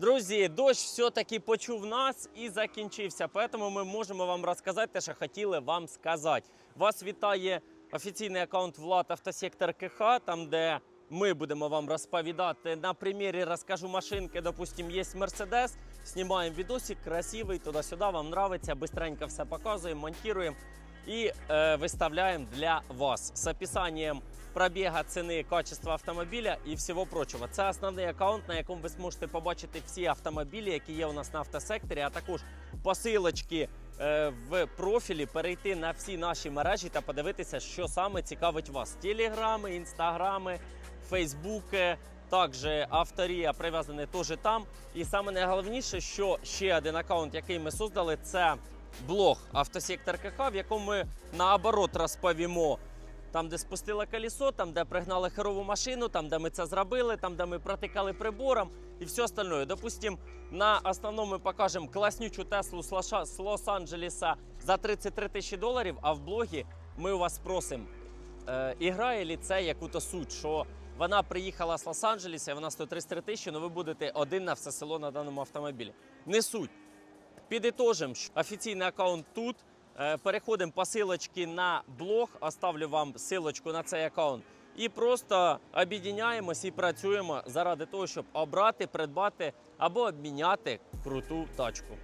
Друзі, дощ все-таки почув нас і закінчився. Тому ми можемо вам розказати те, що хотіли вам сказати. Вас вітає офіційний аккаунт Влад Автосектор КХ, там де ми будемо вам розповідати. На примірі розкажу машинки. Допустим, є Мерседес. Знімаємо відосик, красивий, туди-сюди, вам нравиться, быстренько все показуємо, монтуємо і е, виставляємо для вас з описанням пробіга, ціни, качества автомобіля і всього прочого. Це основний аккаунт, на якому ви зможете побачити всі автомобілі, які є у нас на автосекторі, а також посилочки е, в профілі, перейти на всі наші мережі та подивитися, що саме цікавить вас. Телеграми, інстаграми, фейсбуки. Також авторія прив'язані теж там. І саме найголовніше, що ще один аккаунт, який ми создали, це блог Автосектор КХ, в якому ми наоборот розповімо. Там, де спустили колесо, там, де пригнали херову машину, там, де ми це зробили, там, де ми протикали прибором і все остальное. Допустим, на основному ми покажемо класнючу Теслу з Лос-Анджелеса за 33 тисячі доларів, а в блогі ми у вас спросимо, е, іграє ли це яку-то суть, що вона приїхала з Лос-Анджелеса, і вона стоїть 33 тисячі, але ви будете один на все село на даному автомобілі. Не суть. Підітожимо, що офіційний аккаунт тут. Е, Переходимо по силочці на блог, оставлю вам силочку на цей аккаунт. І просто об'єднаємось і працюємо заради того, щоб обрати, придбати або обміняти круту тачку.